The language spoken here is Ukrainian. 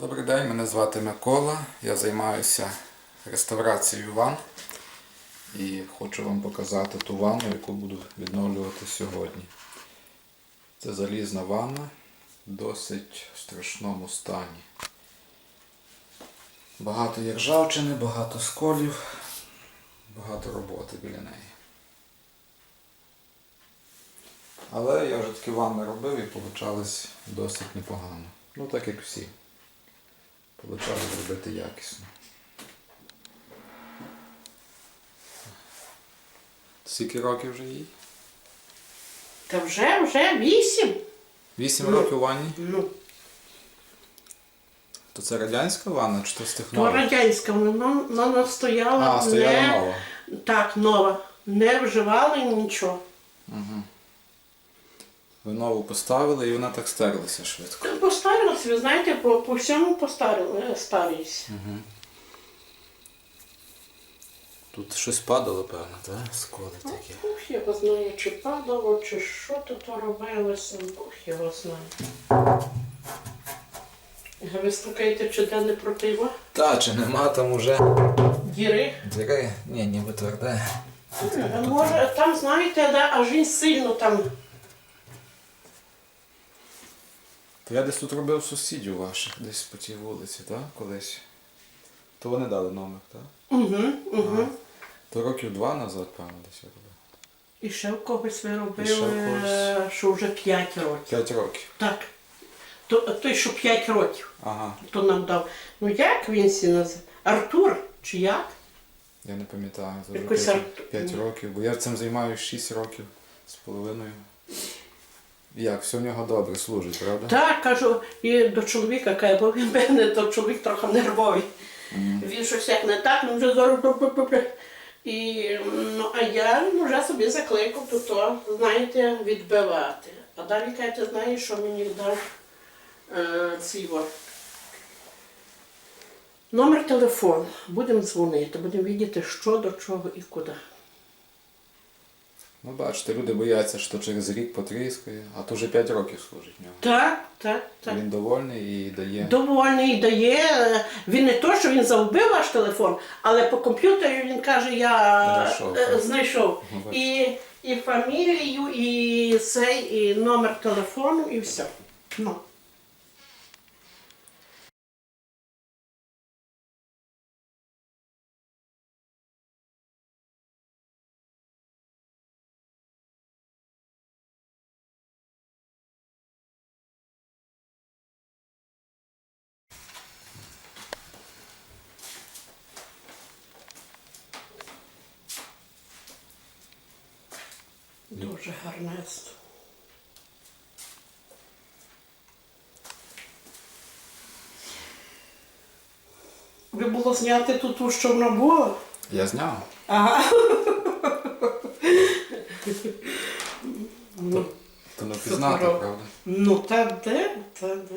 Добрий день, мене звати Микола. Я займаюся реставрацією ванн і хочу вам показати ту ванну, яку буду відновлювати сьогодні. Це залізна ванна в досить страшному стані. Багато є ржавчини, багато сколів, багато роботи біля неї. Але я вже такі ванни робив і получались досить непогано. Ну так як всі. Получалось зробити якісно. Скільки років вже їй? Та вже, вже вісім. Вісім Ну. років ванні? Ну, То це радянська ванна чи то з то технології? радянська, вона, вона стояла, А, стояла не, нова. так, нова. Не вживали нічого. Ви нову поставили і вона так стерлася швидко. Та Постарилися, ви знаєте, по, по всьому постарили, старилися. Тут щось падало, певно, так? Сколи такі. Бог його знає, чи падало, чи що тут робилося, Бог його знає. Ви стукаєте, чи де не противо? Та, чи нема там уже Діри. дири? Ні, ніби тверде. А Може, там, знаєте, де аж він сильно там. То я десь тут робив сусідів ваших, десь по тій вулиці, так? Колись. То вони дали номер, так? Угу, угу. То років два назад, певно, десь я робив. І ще в когось ви І ще в робили, когось. що вже 5 років. П'ять років. Так. То, той, що 5 років, Ага. то нам дав. Ну як він сі називає? Артур чи як? Я не пам'ятаю, це вже Якось 5, ар- 5 років, бо я цим займаюся 6 років з половиною. Як, все в нього добре служить, правда? Так, кажу, і до чоловіка каже, бо він мене, то чоловік трохи нервовий. Він щось як не так, ну вже зараз. І, ну, а я вже собі закликав то, то, знаєте, відбивати. А далі каже, знаєш, що мені дав е, ціво. Номер телефону. Будемо дзвонити, будемо бачити, що до чого і куди. Ну бачите, люди бояться, що через рік потріскає, а то вже 5 років служить в нього. Так, так, так. Він довольний і дає. Довольний дає. Він не то, що він загубив ваш телефон, але по комп'ютері він каже, я Знайшов, е, знайшов. Ну. І, і фамілію, і цей, і номер телефону, і все. Ну. Дуже гарнесно. Ви було зняти тут, ту, що воно було? Я зняв. Ага. То, то не Суперово. правда? Ну, та де? Та де?